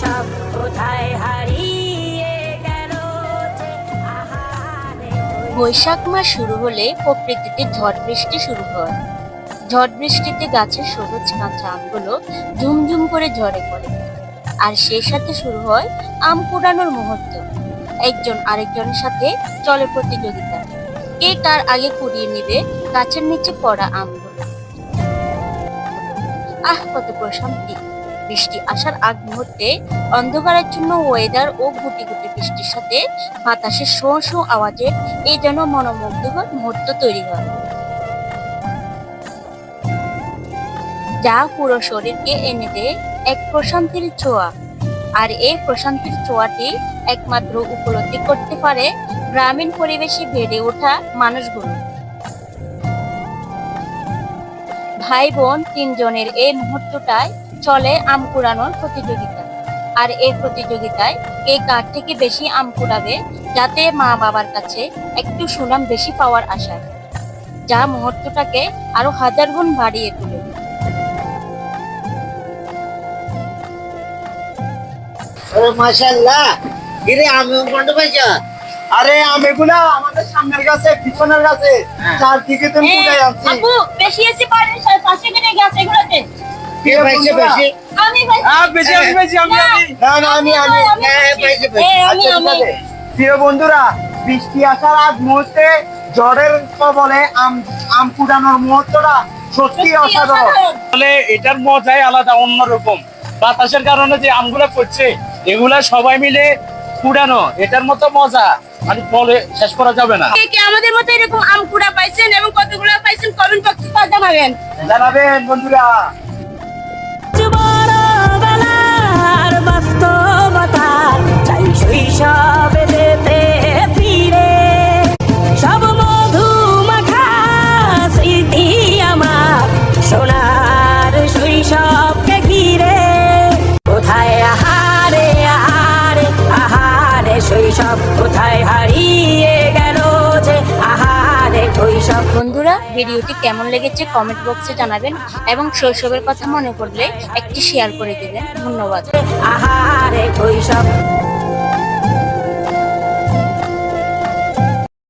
সব কোথায় হারিয়ে গেল বৈশাখ মাস শুরু হলে প্রকৃতিতে ঝড় বৃষ্টি শুরু হয়। ঝড় বৃষ্টিতে গাছের সবুজ কাঁচা আমগুলো ঝুমঝুম করে ঝরে পড়ে। আর সেই সাথে শুরু হয় আম পোড়ানোর মুহূর্ত। একজন আরেকজনের সাথে চলে প্রতিযোগিতা। কে কার আগে কুড়িয়ে নেবে গাছের নিচে পড়া আমগুলো। আহ, কত প্রশান্তি। বৃষ্টি আসার আগ মুহূর্তে অন্ধকারের জন্য ওয়েদার ও গুটি গুটি বৃষ্টির সাথে বাতাসের শো শো আওয়াজে এই যেন মনোমুগ্ধকর মুহূর্ত তৈরি হয়। যা পুরো শরীরকে এনে দেয় এক প্রশান্তির ছোঁয়া। আর এই প্রশান্তির ছোঁয়াটি একমাত্র উপলব্ধি করতে পারে গ্রামীণ পরিবেশে বেড়ে ওঠা মানুষগুলো। ভাই বোন তিনজনের এই মুহূর্তটায় চলে আম কুড়ানোর প্রতিযোগিতা। আর এই প্রতিযোগিতায় কে কার থেকে বেশি আম কুড়াবে যাতে মা বাবার কাছে একটু সুনাম বেশি পাওয়ার আশায় যা মুহূর্তটাকে আরও হাজার গুণ বাড়িয়ে তোলে। আরে মাশাআল্লাহ আমি কোন পাইছ আরে আমি এগুলা আমাদের সামনের গাছে পিছনের গাছে। হ্যাঁ। চারদিকে তুমি আনছি। আপু বেশি এসে পারে কে পাইছে বেশি আমি বেশি আমি বেশি আমি আমি। না না আমি আমি হ্যাঁ, পাইছে, পাইছে। আচ্ছা। প্রিয় বন্ধুরা বৃষ্টি আসার আগ মুহূর্তে ঝড়ের কবলে আম আম কুড়ানোর মুহূর্তটা সত্যি অসাধারণ। তাহলে এটার মজাই আলাদা অন্যরকম। বাতাসের কারণে যে আমগুলো পড়ছে এগুলা সবাই মিলে কুড়ানো এটার মতো মজা। মানে বলে শেষ করা যাবে না। কে কে আমাদের মতো এরকম আম কুড়া পাইছেন এবং কতগুলো পাইছেন? কমেন্ট বক্সে জানাবেন জানাবেন বন্ধুরা। বন্ধুরা, ভিডিওটি কেমন লেগেছে কমেন্ট বক্সে জানাবেন এবং শৈশবের কথা মনে করলে একটি শেয়ার করে দেবেন। ধন্যবাদ।